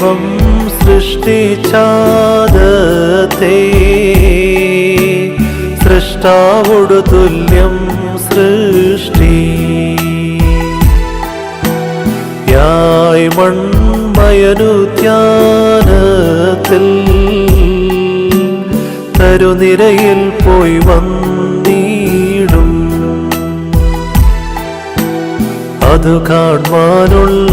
ദൈവം സൃഷ്ടിച്ചാദത്തെ സൃഷ്ടാവോടു തുല്യം സൃഷ്ടി. യായ് മൺമയനു ധ്യാനത്തിൽ തരുനിരയിൽ പോയി വന്നിടും. അതു കാണുവാനുള്ള